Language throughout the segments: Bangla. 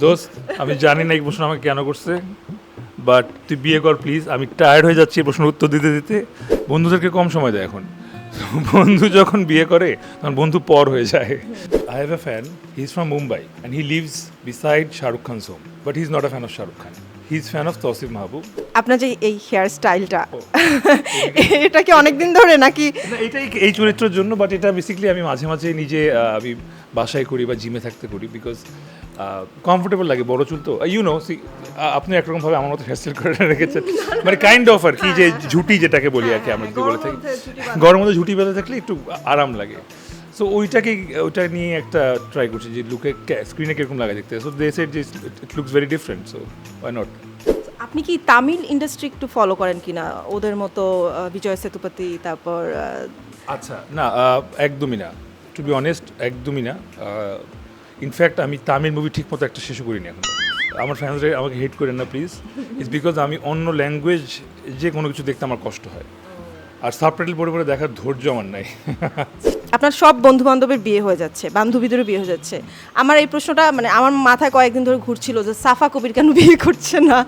দোস্ত আমি জানি না এই প্রশ্ন আমাকে কেন করছে বাট তুই বিয়ে কর প্লিজ আমি টায়ার্ড হয়ে যাচ্ছি এই প্রশ্নের উত্তর দিতে দিতে। বন্ধুদেরকে কম সময় দেয় এখন। বন্ধু যখন বিয়ে করে তখন বন্ধু পর হয়ে যায়। I have a fan he is from Mumbai and he lives beside Shahrukh Khan some but he is not a fan of Shahrukh Khan he is fan of Tawsif Mahbub আপনার যে এই হেয়ার স্টাইলটা এটা কি অনেক দিন ধরে নাকি? এটাই এই চরিত্রের জন্য বাট এটা বেসিক্যালি আমি মাঝে মাঝে নিজে আমি বাসায় করি বা জিমে থাকতে করি বিকজ কমফোর্টেবল লাগে বড় চুল তো। ইউ নো সি আপনি একরকম ভাবে আমার মতো হেয়ারস্টাইল করে রেখেছেন। মানে কাইন্ড অফ আর কি যে ঝুটি যেটাকে বলি আর কি আমরা যদি বলে থাকি। গরম মধ্যে ঝুটি বেঁধে থাকলে একটু আরাম লাগে। সো ওইটাকে ওইটা নিয়ে একটা ট্রাই করছি যে লুকে স্ক্রিনে কীরকম লাগে দেখতে। সো দে সেড যে it looks very different so why not আপনি কি তামিল ইন্ডাস্ট্রি একটু ফলো করেন কি না ওদের মতো বিজয় সেতুপতি তারপর আচ্ছা না একদমই না। টু বি অনেস্ট একদমই না। ইনফ্যাক্ট আমি তামিল মুভি ঠিক মতো একটা শেষ করিনি এখন। আমার ফ্যান্সরা আমাকে হেট করেন না প্লিজ ইটস বিকজ আমি অন্য ল্যাঙ্গুয়েজ যে কোনো কিছু দেখতে আমার কষ্ট হয়। আর সাবটাইটেল পড়ে পড়ে দেখার ধৈর্য আমার নাই। আপনার সব বন্ধু বান্ধবের বিয়ে হয়ে যাচ্ছে বান্ধবীদেরও বিয়ে হয়ে যাচ্ছে। আমার এই প্রশ্নটা মানে আমার মাথায় কয়েকদিন ধরে ঘুরছিল যে সাফা কবির কেন বিয়ে করছে না?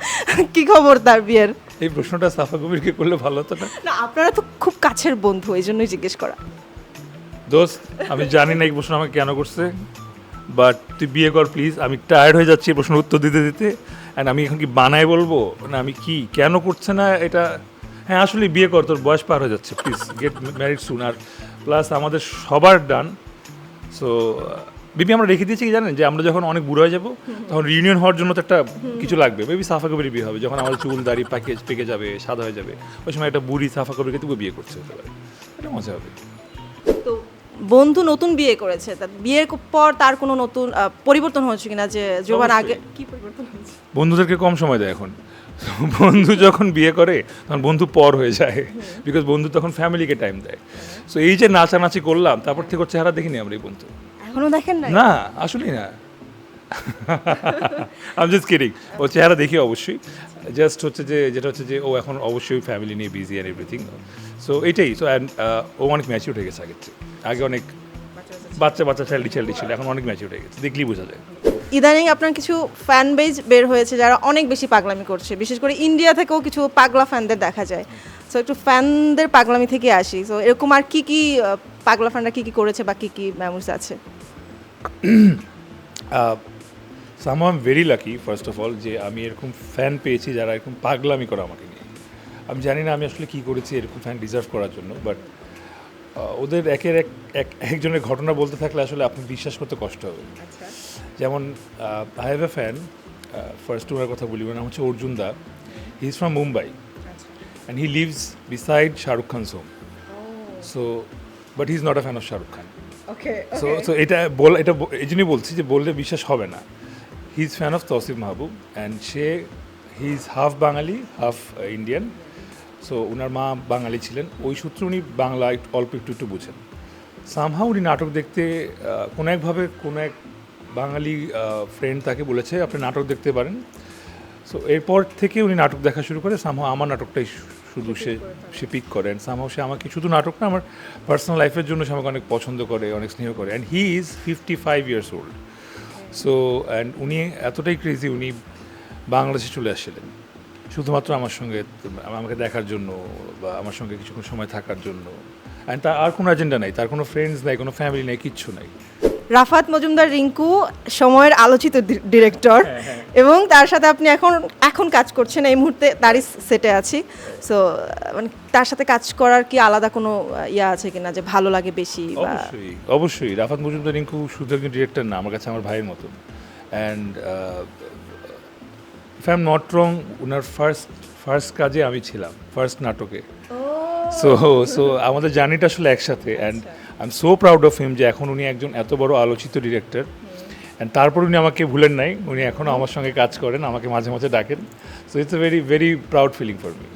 কি খবর তার বিয়ের? এই প্রশ্নটা সাফা কবিরকে করলে ভালো হতো না? না আপনারা তো খুব কাছের বন্ধু এই জন্যই জিজ্ঞেস করা। দোস্ত আমি জানি না এই প্রশ্ন আমাকে কেন করছে। বাট তুই বিয়ে কর প্লিজ আমি টায়ার্ড হয়ে যাচ্ছি, এই প্রশ্নের উত্তর দিতে দিতে। অ্যান্ড আমি এখন কি বানায় বলব? না, আমি কি? কেন করছে না এটা? হ্যাঁ আসলে বিয়ে কর, তোর বয়স পার হয়ে যাচ্ছে প্লিজ গেট ম্যারিড সুন আর প্লাস আমাদের সবার ডান সো বেবি আমরা রেখে দিয়েছি কি জানেন? যে আমরা যখন অনেক বুড়ো হয়ে যাব, তখন রিউনিয়ন হওয়ার জন্য তো একটা কিছু লাগবে। বেবি সাফা কবির বিয়ে হবে, যখন আমাদের চুল, দাড়ি পাকে পেকে যাবে, সাদা হয়ে যাবে। ওই সময় একটা বুড়ি সাফা কবিরকে তবু বিয়ে করছে হতে পারে। এটা মজা হবে। তো বন্ধু নতুন বিয়ে করেছে তা বিয়ের পর তার কোনো নতুন আহ, পরিবর্তন হয়েছে কিনা যে জোবান আগে? কি পরিবর্তন হয়েছে? বন্ধুদেরকে কম সময় দেয় এখন। বন্ধু যখন বিয়ে করে তখন বন্ধু পর হয়ে যায়। বিকজ বন্ধু তখন ফ্যামিলিকে টাইম দেয়। সো এই যে নাচানাচি করলাম তারপর থেকে ওর চেহারা দেখিনি আমরা এই বন্ধু। এখনও দেখেন না না আসলেই না। আমি জাস্ট কিডিং ও চেহারা দেখি অবশ্যই। জাস্ট হচ্ছে যে যেটা হচ্ছে যে ও এখন অবশ্যই ফ্যামিলি নিয়ে বিজি আর এভরিথিং সো এটাই। সো অ্যান্ড ও অনেক ম্যাচিউর হয়ে গেছে আগের থেকে আগে অনেক বাচ্চা বাচ্চা চাইল্ডি চাইল্ডি ছিল এখন অনেক ম্যাচিউর হয়ে গেছে দেখলেই বোঝা যায়। ইদানিং আপনার কিছু ফ্যান বেজ বের হয়েছে যারা অনেক বেশি পাগলামি করছে বিশেষ করে ইন্ডিয়া থেকেও কিছু পাগলা ফ্যানদের দেখা যায়। সো একটু ফ্যানদের পাগলামি থেকে আসি। সো এরকম আর কি কি পাগলা ফ্যানরা কি কি করেছে বা কি কি মেমোরিজ আছে? Some am very lucky first of all যে আমি এরকম ফ্যান পেয়েছি যারা এরকম পাগলামি করে আমাকে নিয়ে। আমি জানি না আমি আসলে কী করেছি এরকম ফ্যান ডিজার্ভ করার জন্য বাট ওদের একের এক এক একজনের ঘটনা বলতে থাকলে আসলে আপনি বিশ্বাস করতে কষ্ট হবে। যেমন I have a fan first ওনার কথা বলি ওর নাম হচ্ছে Arjun da. He is from Mumbai and he lives beside Shahrukh Khan some so but he is not a fan of Shahrukh Khan okay so so এটা বল এটা এই জন্যই বলছি যে বললে বিশ্বাস হবে না। He is fan of Tawsif Mahbub and say he is half Bengali half Indian so ওনার মা বাঙালি ছিলেন। ওই সূত্রে উনি বাংলা একটু অল্প একটু একটু বুঝেন। সামহাও উনি নাটক দেখতে কোনো একভাবে কোনো এক বাঙালি ফ্রেন্ড তাকে বলেছে আপনি নাটক দেখতে পারেন। সো এরপর থেকে উনি নাটক দেখা শুরু করে সামহাও আমার নাটকটাই শুধু সে সে পিক করে। অ্যান্ড সামহাও সে আমাকে শুধু নাটক না আমার পার্সোনাল লাইফের জন্য সে আমাকে অনেক পছন্দ করে অনেক স্নেহ করে। And he is fifty five years old so and উনি এতটাই ক্রেজি উনি বাংলাদেশে চলে আসছিলেন। শুধুমাত্র আমার সঙ্গে আমাকে দেখার জন্য বা আমার সঙ্গে কিছুক্ষণ সময় থাকার জন্য। অ্যান্ড তার আর কোনো এজেন্ডা নাই তার কোনো ফ্রেন্ডস নাই কোনো ফ্যামিলি নাই কিচ্ছু নাই। রাফাত মজুমদার রিঙ্কু সময়ের আলোচিত ডিরেক্টর এবং তার সাথে আপনি এখন এখন কাজ করছেন এই মুহূর্তে তারই সেটে আছি। সো মানে তার সাথে কাজ করার কি আলাদা কোনো ইয়া আছে কিনা যে ভালো লাগে বেশি অবশ্যই অবশ্যই। রাফাত মজুমদার রিঙ্কু শুধু একজন ডিরেক্টর না আমার কাছে আমার ভাইয়ের মতো and if I am not wrong owner first first কাজে আমি ছিলাম ফার্স্ট নাটকে। সো সো আমাদের জার্নিটা আসলে একসাথে and I am so proud of him যে এখন উনি একজন এত বড় আলোচিত ডিরেক্টর অ্যান্ড তারপর উনি আমাকে ভুলেন নাই উনি এখনও আমার সঙ্গে কাজ করেন আমাকে মাঝে মাঝে ডাকেন। So it's a very very proud feeling for me